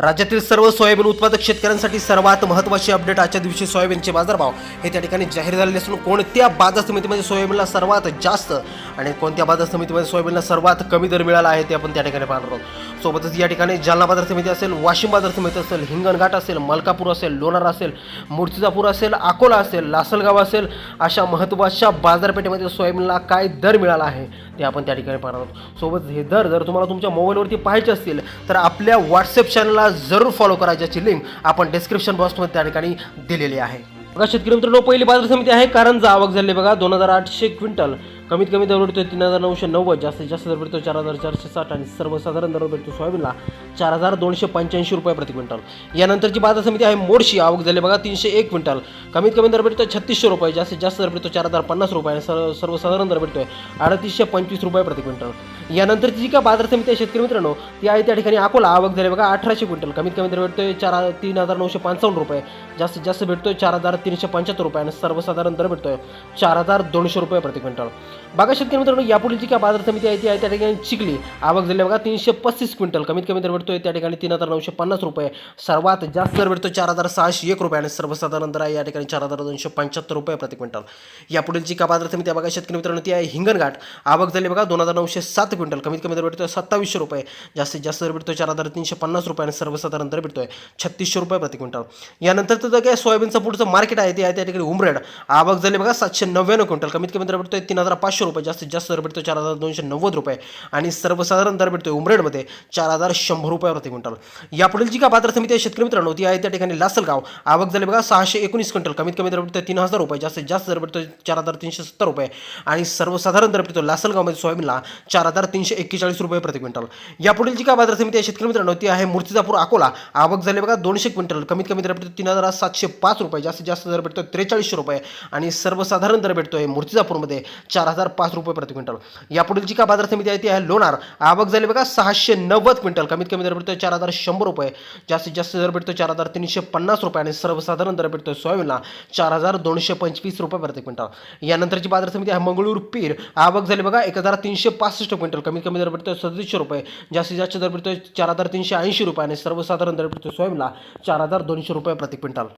राज्यातील सर्व सोयाबीन उत्पादक शेतकऱ्यांसाठी सर्वात महत्त्वाची अपडेट आजच्या दिवशी सोयाबीनचे बाजारभाव हे त्या ठिकाणी जाहीर झालेले असून कोणत्या बाजार समितीमध्ये सोयाबीनला सर्वात जास्त आणि कोणत्या बाजार समितीमध्ये सोयाबीनला सर्वात कमी दर मिळाला आहे ते आपण त्या ठिकाणी पाहणार आहोत. सोबतच या ठिकाणी जालना बाजार समिती असेल वाशिम बाजार समिती असेल हिंगणघाट असेल मलकापूर असेल लोणार असेल मूर्तिजापूर असेल अकोला असेल लासलगाव असेल अशा महत्त्वाच्या बाजारपेठेमध्ये सोयाबीनला काय दर मिळाला आहे ते आपण त्या ठिकाणी पाहणार आहोत. सोबत हे दर जर तुम्हाला तुमच्या मोबाईलवरती पाहायचे असतील तर आपल्या व्हॉट्सअप चॅनलला जरूर फॉलो करा ज्याची लिंक आपण डिस्क्रिप्शन बॉक्समध्ये त्या ठिकाणी दिलेली आहे. बघा शेतकरी मित्रांनो पहिली बाजार समिती आहे. कारंजा आवक झाली बघा. दोन हजार आठशे क्विंटल. कमीत कमी दर भेटतो तीन हजार नऊशे नव्वद. जास्तीत जास्त दर भेटतो चार हजार चारशे साठ आणि सर्वसाधारण दर भेटतो सोयाबीनला चार हजार दोनशे पंच्याऐंशी रुपये प्रति क्विंटल. यानंतरची बाजार समिती आहे मोर्शी. आवक झाली बघा तीनशे एक क्विंटल. कमीत कमी दर भेटतो छत्तीसशे रुपये. जास्तीत जास्त दर भेटतो चार हजार पन्नास रुपये आणि सर्व सर्वसाधारण दर भेटतोय अडतीसशे पंचवीस रुपये प्रति क्विंटल. यानंतरची जी का बाजार समिती आहे शेतकरी मित्रांनो ती आहे त्या ठिकाणी अकोला. आवक झाली बघा अठराशे क्विंटल. कमीत कमी दर भेटतोय चार तीन हजार नऊशे पंचावन्न रुपये. जास्तीत जास्त भेटतोय चार हजार तीनशे पंच्याहत्तर रुपये आणि सर्वसाधारण दर भेटतोय चार हजार दोनशे रुपये प्रति क्विंटल. बघा शेतकरी मित्रांनो यापुढील जी काय बाजार समिती आहे ती आहे त्या ठिकाणी चिखली. आवक झाली बघा तीनशे पस्तीस क्विंटल. कमीत कमी दर भेटतोय त्या ठिकाणी तीन हजार नऊशे पन्नास रुपये. सर्वात जास्त दर भेटतो चार हजार सहाशे एक रुपये आणि सर्वसाधारण दर आहे या ठिकाणी चार हजार दोनशे पंच्याहत्तर रुपये प्रति क्विंटल. यापुढील जी का बाजार समिती आहे बघा शेतकरी मित्रांनो ती आहे हिंगणघाट. आवक झाली बघा दोन हजार नऊशे सात क्विंटल. कमीत कमी दर भेटतोय सत्तावीसशे रुपये. जास्तीत जास्त दर भेटतो चार हजार तीनशे पन्नास रुपये आणि सर्वसाधारण दर भेटतो आहे छत्तीसशे रुपये प्रति क्विंटल. यानंतर तर काय सोयाबीनचं पुढचं मार्केट आहे ते आहे त्या ठिकाणी उमरेड. आवक झाली बघा सातशे नव्याण्णव क्विंटल. कमीत कमी दर भेटतोय तीन हजार पाचशे रुपये जास्तीत जास्त दर भेटतो चार हजार दोनशे नव्वद रुपये आणि सर्वसाधारण दर भेटतोय उमरेडमध्ये चार हजार शंभर रुपये प्रति क्विंटल. यापुढील जी का बाजार समिती आहे शेतकरी मित्रांनो ती आहे त्या ठिकाणी लासलगाव. आवक झाली बघा सहाशे एकोणीस क्विंटल. कमीत कमी दर भेटतो तीन हजार रुपये जास्तीत जास्त दर भेटतो चार हजार तीनशे सत्तर रुपये आणि सर्वसाधारण दर भेटतो लासलगावमध्ये सोयाबीनला चार हजार तीनशे एक्केचाळीस रुपये प्रति क्विंटल. यापुढील जी का बाजार समिती आहे शेतकरी मित्रांनो ती आहे मूर्तिजापूर अकोला. आवक झाली बघा दोनशे क्विंटल. कमीत कमी दर भेटतो तीन हजार सातशे पाच रुपये. जास्तीत जास्त दर भेटतो त्रेचाळीसशे रुपये. आणि सर्वसाधारण दर भेटतोय मूर्तिजापूरमध्ये चार हजार पाच रुपये प्रति क्विंटल. यापुढील जी का बाजार समिती आहे ती आहे लोणार. आवक झाली बघा सहाशे नव्वद क्विंटल. कमीत कमी दर भेटतो चार हजार शंभर रुपये. जास्तीत जास्त दर भेटतो चार हजार तीनशे पन्नास रुपये. आणि सर्वसाधारण दर भेटतो सोयाबीनला चार हजार दोनशे पंचवीस रुपये प्रति क्विंटल. यानंतरची बाजार समिती आहे मंगळूर पीर. आवक झाली बघा एक हजार तीनशे पासष्ट क्विंटल. कमीत कमी दर भेटतोय सदतीसशे रुपये. जास्तीत जास्त दर भेटतोय चार हजार तीनशे ऐंशी रुपये आणि सर्वसाधारण दर भेटतोय सोयाबीनला चार हजार दोनशे रुपये प्रति क्विंटल.